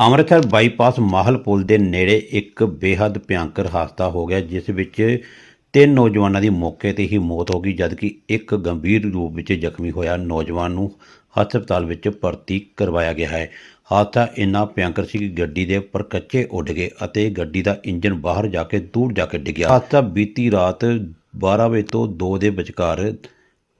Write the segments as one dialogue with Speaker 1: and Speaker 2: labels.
Speaker 1: Amritsar bypass ਮਾਹਲ ਪੁਲ ਦੇ ਨੇੜੇ ਇੱਕ ਬੇਹੱਦ ਭਿਆਨਕ ਹਾਦਸਾ ਹੋ ਗਿਆ, ਜਿਸ ਵਿੱਚ ਤਿੰਨ ਨੌਜਵਾਨਾਂ ਦੀ ਮੌਕੇ ਤੇ ਹੀ ਮੌਤ ਹੋ ਗਈ, ਜਦਕਿ ਇੱਕ ਗੰਭੀਰ ਰੂਪ ਵਿੱਚ ਜ਼ਖਮੀ ਹੋਇਆ। ਨੌਜਵਾਨ ਨੂੰ ਹਸਪਤਾਲ ਵਿੱਚ ਭਰਤੀ ਕਰਵਾਇਆ ਗਿਆ ਹੈ। ਹਾਦਸਾ ਇੰਨਾ ਭਿਆਨਕ ਸੀ ਕਿ ਗੱਡੀ ਦੇ ਉੱਪਰ ਕੱਚੇ ਉੱਡ ਗਏ ਅਤੇ ਗੱਡੀ ਦਾ ਇੰਜਨ ਬਾਹਰ ਜਾ ਕੇ ਦੂਰ ਜਾ ਕੇ ਡਿੱਗਿਆ ਹਾਦਸਾ ਬੀਤੀ ਰਾਤ 12 ਵਜੇ ਤੋਂ 2 ਦੇ ਵਿਚਕਾਰ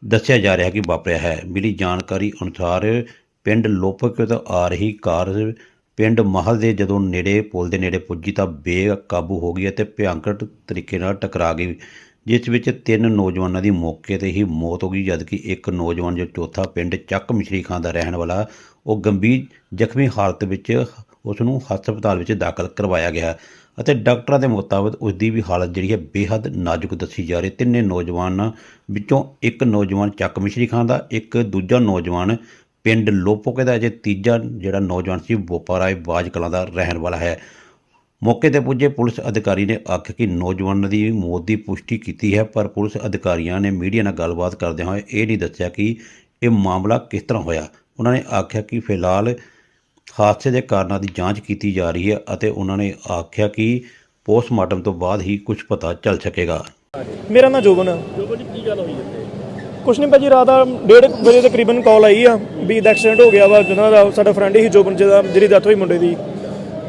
Speaker 1: ਦੱਸਿਆ ਜਾ ਰਿਹਾ ਕਿ ਵਾਪਰਿਆ ਹੈ। ਮਿਲੀ ਜਾਣਕਾਰੀ ਅਨੁਸਾਰ ਪਿੰਡ ਲੋਪਕੇ ਤੋਂ ਆ ਰਹੀ ਕਾਰ ਪਿੰਡ ਮਹਲ ਦੇ ਜਦੋਂ ਨੇੜੇ, ਪੁਲ ਦੇ ਨੇੜੇ ਪੁੱਜੀ ਤਾਂ ਬੇਕਾਬੂ ਹੋ ਗਈ ਅਤੇ ਭਿਆਨਕ ਤਰੀਕੇ ਨਾਲ ਟਕਰਾ ਗਈ, ਜਿਸ ਵਿੱਚ ਤਿੰਨ ਨੌਜਵਾਨਾਂ ਦੀ ਮੌਕੇ ਤੇ ਹੀ ਮੌਤ ਹੋ ਗਈ, ਜਦਕਿ ਇੱਕ ਨੌਜਵਾਨ ਜੋ ਚੌਥਾ ਪਿੰਡ ਚੱਕ ਮਿਸ਼ਰੀ ਖਾਂ ਦਾ ਰਹਿਣ ਵਾਲਾ, ਉਹ ਗੰਭੀਰ ਜ਼ਖਮੀ ਹਾਲਤ ਵਿੱਚ ਉਸ ਨੂੰ ਹਸਪਤਾਲ ਵਿੱਚ ਦਾਖਲ ਕਰਵਾਇਆ ਗਿਆ ਅਤੇ ਡਾਕਟਰਾਂ ਦੇ ਮੁਤਾਬਕ ਉਸ ਦੀ ਵੀ ਹਾਲਤ ਜਿਹੜੀ ਹੈ ਬੇहद ਨਾਜ਼ੁਕ ਦੱਸੀ ਜਾ ਰਹੀ। ਤਿੰਨੇ ਨੌਜਵਾਨਾਂ ਵਿੱਚੋਂ ਇੱਕ ਨੌਜਵਾਨ ਚੱਕ ਮਿਸ਼ਰੀ ਖਾਂ ਦਾ, ਇੱਕ ਦੂਜਾ ਨੌਜਵਾਨ ਪਿੰਡ ਲੋਪੋਕੇ ਦਾ ਜੇ ਤੀਜਾ ਜਿਹੜਾ ਨੌਜਵਾਨ ਸੀ ਬੋਪਾ ਰਾਏ ਬਾਜ ਕਲਾਂ ਦਾ ਰਹਿਣ ਵਾਲਾ ਹੈ। ਮੌਕੇ ਤੇ ਪੁੱਜੇ ਪੁਲਿਸ ਅਧਿਕਾਰੀ ਨੇ ਆਖਿਆ ਕਿ ਨੌਜਵਾਨ ਦੀ ਮੌਤ ਦੀ ਪੁਸ਼ਟੀ ਕੀਤੀ ਹੈ ਪਰ ਪੁਲਿਸ ਅਧਿਕਾਰੀਆਂ ਨੇ ਮੀਡੀਆ ਨਾਲ ਗੱਲਬਾਤ ਕਰਦਿਆਂ ਹੋਏ ਇਹ ਨਹੀਂ ਦੱਸਿਆ ਕਿ ਇਹ ਮਾਮਲਾ ਕਿਸ ਤਰ੍ਹਾਂ ਹੋਇਆ। ਉਹਨਾਂ ਨੇ ਆਖਿਆ ਕਿ ਫਿਲਹਾਲ ਹਾਦਸੇ ਦੇ ਕਾਰਨਾਂ ਦੀ ਜਾਂਚ ਕੀਤੀ ਜਾ ਰਹੀ ਹੈ ਅਤੇ ਉਹਨਾਂ ਨੇ ਆਖਿਆ ਕਿ ਪੋਸਟਮਾਰਟਮ ਤੋਂ ਬਾਅਦ ਹੀ ਕੁਝ ਪਤਾ ਚੱਲ ਸਕੇਗਾ।
Speaker 2: ਮੇਰਾ ਨਾਂ ਜੋਬਨ ਆ।
Speaker 3: ਜੋ ਕੀ ਗੱਲ ਹੋਈ ਇੱਥੇ?
Speaker 2: ਕੁਛ ਨਹੀਂ ਭਾਜੀ ਰਾਤ ਆ 1:30 ਵਜੇ ਤਕਰੀਬਨ ਕਾਲ ਆਈ ਆ ਵੀ ਦਾ ਐਕਸੀਡੈਂਟ ਹੋ ਗਿਆ ਵਾ ਜਿਹਨਾਂ ਦਾ ਸਾਡਾ ਫਰੈਂਡ ਹੀ ਜੋਬਨ ਜਿਹਦਾ ਜਿਹੜੀ ਡੈਥ ਹੋਈ ਮੁੰਡੇ ਦੀ।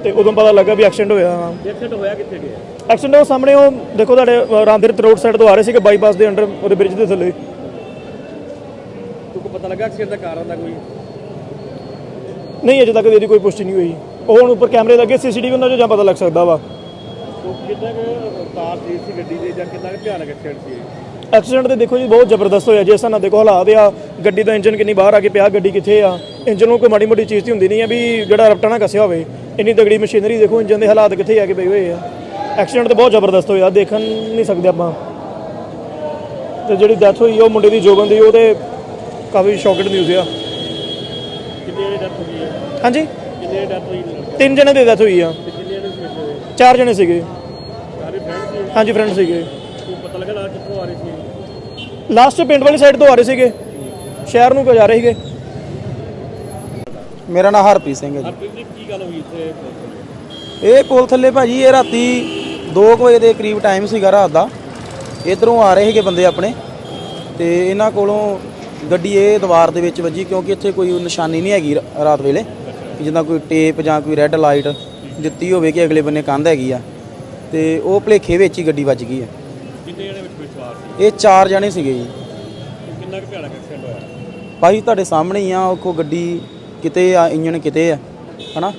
Speaker 2: ਤੇ ਉਦੋਂ ਪਤਾ ਲੱਗਾ ਵੀ ਐਕਸੀਡੈਂਟ ਹੋਇਆ
Speaker 3: ਐਕਸੀਡੈਂਟ ਹੋਇਆ ਕਿੱਥੇ ਗਿਆ?
Speaker 2: ਐਕਸੀਡੈਂਟ ਉਹ ਸਾਹਮਣੇ ਉਹ ਦੇਖੋ ਤੁਹਾਡੇ ਰਾਮਦਿਰ ਰੋਡ ਸਾਈਡ ਤੋਂ ਆ ਰਹੇ ਸੀਗੇ ਬਾਈਪਾਸ ਦੇ ਅੰਡਰ ਉਹਦੇ ਬ੍ਰਿਜ ਦੇ ਥੱਲੇ।
Speaker 3: ਤੁਹਾਨੂੰ ਪਤਾ ਲੱਗਾ ਐਕਸੀਡੈਂਟ ਦਾ ਕਾਰਨ ਦਾ ਕੋਈ?
Speaker 2: ਨਹੀਂ ਅਜੇ ਤੱਕ ਇਹਦੀ ਕੋਈ ਪੁਸ਼ਟੀ ਨਹੀਂ ਹੋਈ। ਉਹ ਹੁਣ ਉੱਪਰ ਕੈਮਰੇ ਲੱਗੇ ਸੀਸੀਟੀਵੀ ਉਹਨਾਂ 'ਚੋਂ ਜਾਂ ਪਤਾ ਲੱਗ ਸਕਦਾ ਵਾ।
Speaker 3: ਕਿੰਨਾ ਕੁ ਰਫ਼ਤਾਰ ਤੇਜ਼ ਸੀ ਗੱਡੀ ਦੇ ਜਾਂ ਕਿੰਨਾ ਕੁ ਭਿਆਨਕ ਐਕਸੀਡੈਂਟ ਸੀ?
Speaker 2: ਐਕਸੀਡੈਂਟ ਤੇ ਦੇਖੋ ਜੀ ਬਹੁਤ ਜ਼ਬਰਦਸਤ ਹੋਇਆ ਜੇ ਸਾਨੂੰ ਦੇਖੋ ਹਾਲਾਤ ਆ। ਗੱਡੀ ਦਾ ਇੰਜਨ ਕਿੰਨੀ ਬਾਹਰ ਆ ਕੇ ਪਿਆ ਗੱਡੀ ਕਿੱਥੇ ਆ? ਇੰਜਨ ਨੂੰ ਕੋਈ ਮਾੜੀ ਮੋਟੀ ਚੀਜ਼ ਤੇ ਹੁੰਦੀ ਨਹੀਂ ਆ ਵੀ ਜਿਹੜਾ ਰਪਟਾ ਨਾ ਕੱਸਿਆ ਹੋਵੇ। ਇੰਨੀ ਤਗੜੀ ਮਸ਼ੀਨਰੀ ਦੇਖੋ ਇੰਜਨ ਦੇ ਹਾਲਾਤ ਕਿੱਥੇ ਆ ਕੇ ਪਏ ਹੋਏ ਆ। ਐਕਸੀਡੈਂਟ ਤੇ ਬਹੁਤ ਜ਼ਬਰਦਸਤ ਹੋਇਆ ਦੇਖਣ ਨਹੀਂ ਸਕਦੇ ਆਪਾਂ। ਤੇ ਜਿਹੜੀ ਡੈਥ ਹੋਈ ਉਹ ਮੁੰਡੇ ਦੀ ਜੋਬਨ ਦੀ ਉਹ ਤੇ ਕਾਫੀ ਸ਼ੌਕਡ ਨਿਊਜ਼ ਆ।
Speaker 3: ਕਿੰਨੇ ਦੀ ਡੈਥ ਹੋਈ ਹੈ
Speaker 2: ਹਾਂਜੀ?
Speaker 3: ਕਿੰਨੇ ਦੀ ਡੈਥ ਹੋਈ?
Speaker 2: ਤਿੰਨ ਜਣੇ ਦੀ ਡੈਥ ਹੋਈ ਆ। ਚਾਰ ਜਣੇ ਸੀਗੇ। ਹਾਂਜੀ ਫਰੈਂਡ ਸੀਗੇ।
Speaker 3: ਤੁਹਾਨੂੰ ਪਤਾ ਲੱਗਾ ਨਾਲ ਕਿੱਥੋਂ ਆ ਰਹੇ ਸੀ
Speaker 2: ਲਾਸਟ ਪਿੰਡ ਵਾਲੀ ਸਾਈਡ ਤੋਂ ਆ ਰਹੇ ਸੀਗੇ। ਸ਼ਹਿਰ ਨੂੰ ਕੋ ਜਾ ਰਹੇ ਸੀਗੇ?
Speaker 4: ਮੇਰਾ ਨਾਮ ਹਰਪ੍ਰੀਤ ਸਿੰਘ ਹੈ
Speaker 3: ਹਰਪ੍ਰੀਤ ਜੀ ਕੀ ਗੱਲ ਹੋਈ ਇੱਥੇ?
Speaker 4: ਜੀ ਇਹ ਪੁਲ ਥੱਲੇ ਭਾਜੀ ਇਹ ਰਾਤੀ 2 ਵਜੇ ਦੇ ਕਰੀਬ ਟਾਈਮ ਸੀਗਾ ਰਾਤ ਦਾ। ਇਧਰੋਂ ਆ ਰਹੇ ਸੀਗੇ ਬੰਦੇ ਆਪਣੇ। ਤੇ ਇਹਨਾਂ ਕੋਲੋਂ ਗੱਡੀ ਇਹ ਦੀਵਾਰ ਦੇ ਵਿੱਚ ਵੱਜੀ ਕਿਉਂਕਿ ਇੱਥੇ ਕੋਈ ਨਿਸ਼ਾਨੀ ਨਹੀਂ ਹੈਗੀ ਰਾਤ ਵੇਲੇ। ਜਿੱਦਾਂ ਕੋਈ ਟੇਪ ਜਾਂ ਕੋਈ ਰੈੱਡ ਲਾਈਟ ਦਿੱਤੀ ਹੋਵੇ ਕਿ ਅਗਲੇ ਬੰਨੇ ਕੰਧ ਹੈਗੀ ਆ। ਤੇ ਉਹ ਭਲੇਖੇ ਵਿੱਚ ਹੀ ਗੱਡੀ ਵੱਜ ਗਈ ਆ। ਇਹ ਚਾਰ ਜਣੇ ਸੀਗੇ ਜੀ।
Speaker 3: ਕਿੰਨਾ ਕੁ ਭਿਆਨਕ ਐਕਸੀਡੈਂਟ ਹੋਇਆ?
Speaker 4: ਭਾਈ ਤੁਹਾਡੇ ਸਾਹਮਣੇ ਹੀ ਆ ਉਹ ਕੋ ਗੱਡੀ ਕਿਤੇ ਆ ਇੰਜਣ ਕਿਤੇ ਆ ਹਨਾ?